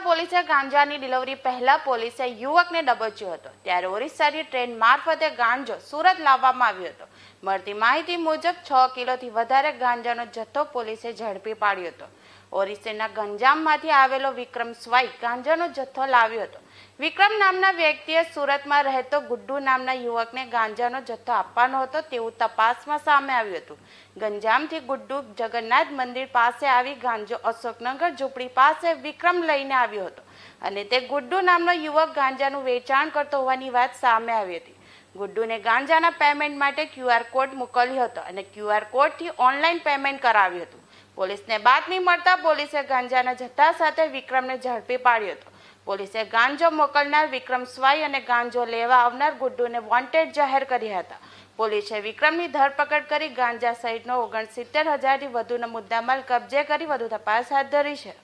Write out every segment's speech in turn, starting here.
પોલીસે ગાંજાની ડિલિવરી પહેલા પોલીસે યુવકને ડબચ્યો હતો. ત્યારે ઓરિસ્સાની ટ્રેન મારફતે ગાંજો સુરત લાવવામાં આવ્યો હતો. મળતી માહિતી મુજબ છ કિલોથી વધારે ગાંજાનો જથ્થો પોલીસે ઝડપી પાડ્યો હતો. ઓરિસ્સાના ગંજામમાંથી આવેલો વિક્રમ સ્વાઈ ગાંજાનો જથ્થો લાવ્યો હતો. વિક્રમ નામના વ્યક્તિએ સુરતમાં રહેતો ગુડ્ડુ નામના યુવકને ગાંજાનો જથ્થો આપવાનો હતો તેવું તપાસમાં સામે આવ્યું હતું. ગંજામથી ગુડ્ડુ જગન્નાથ મંદિર પાસે આવી ગાંજો અશોકનગર ઝૂંપડી પાસે વિક્રમ લઈને આવ્યો હતો અને તે ગુડ્ડુ નામનો યુવક ગાંજાનું વેચાણ કરતો હોવાની વાત સામે આવી હતી. ગુડ્ડુને ગાંજાના પેમેન્ટ માટે ક્યુઆર કોડ મોકલ્યો હતો અને ક્યુઆર કોડથી ઓનલાઈન પેમેન્ટ કરાવ્યું હતું. પોલીસને બાતમી મળતા પોલીસે ગાંજાના જથ્થા સાથે વિક્રમને ઝડપી પાડ્યો હતો પોલીસે ગાંજો મોકલનાર વિક્રમ સ્વાઈ અને ગાંજો લેવા આવનાર ગુડ્ડુને વોન્ટેડ જાહેર કર્યા હતા પોલીસે વિક્રમની ધરપકડ કરી ગાંજા સહિતનો ઓગણસિત્તેર હજારથી વધુનો મુદ્દામાલ કબજે કરી વધુ તપાસ હાથ ધરી છે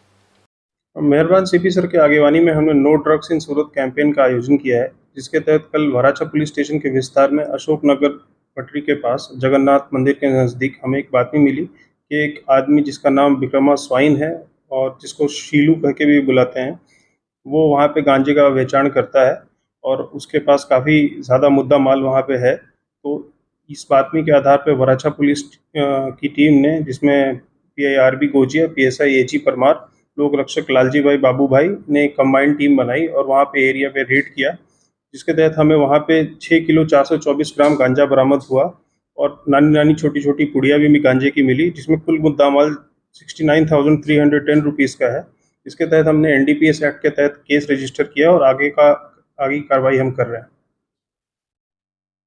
मेहरबान सीपी सर की आगेवानी में हमने no drugs in Surat campaign का आयोजन किया है जिसके तहत कल वराछा पुलिस स्टेशन के विस्तार में अशोक नगर पटरी के पास जगन्नाथ मंदिर के नज़दीक हमें एक बातमी मिली कि एक आदमी जिसका नाम विक्रमा स्वाइन है और जिसको शीलू कह के भी बुलाते हैं, वो वहाँ पे गांजे का वेचाण करता है और उसके पास काफ़ी ज़्यादा मुद्दा माल वहाँ पे है। तो इस बातमी के आधार पे वराछा पुलिस की टीम ने, जिसमें P I R B Gojiya P S I A G Parmar, लोक रक्षक लालजी भाई बाबू भाई ने एक कंबाइंड टीम बनाई और वहाँ पे एरिया पे रेड किया, जिसके तहत हमें वहाँ पे छः किलो चार सौ चौबीस ग्राम गांजा बरामद हुआ। और नानी नानी छोटी छोटी पुड़िया भी गांजे की मिली, जिसमें कुल मुद्दा माल sixty nine thousand three hundred ten rupees का है। इसके तहत हमने N D P S act के तहत केस रजिस्टर किया और आगे का, आगे कार्रवाई हम कर रहे हैं।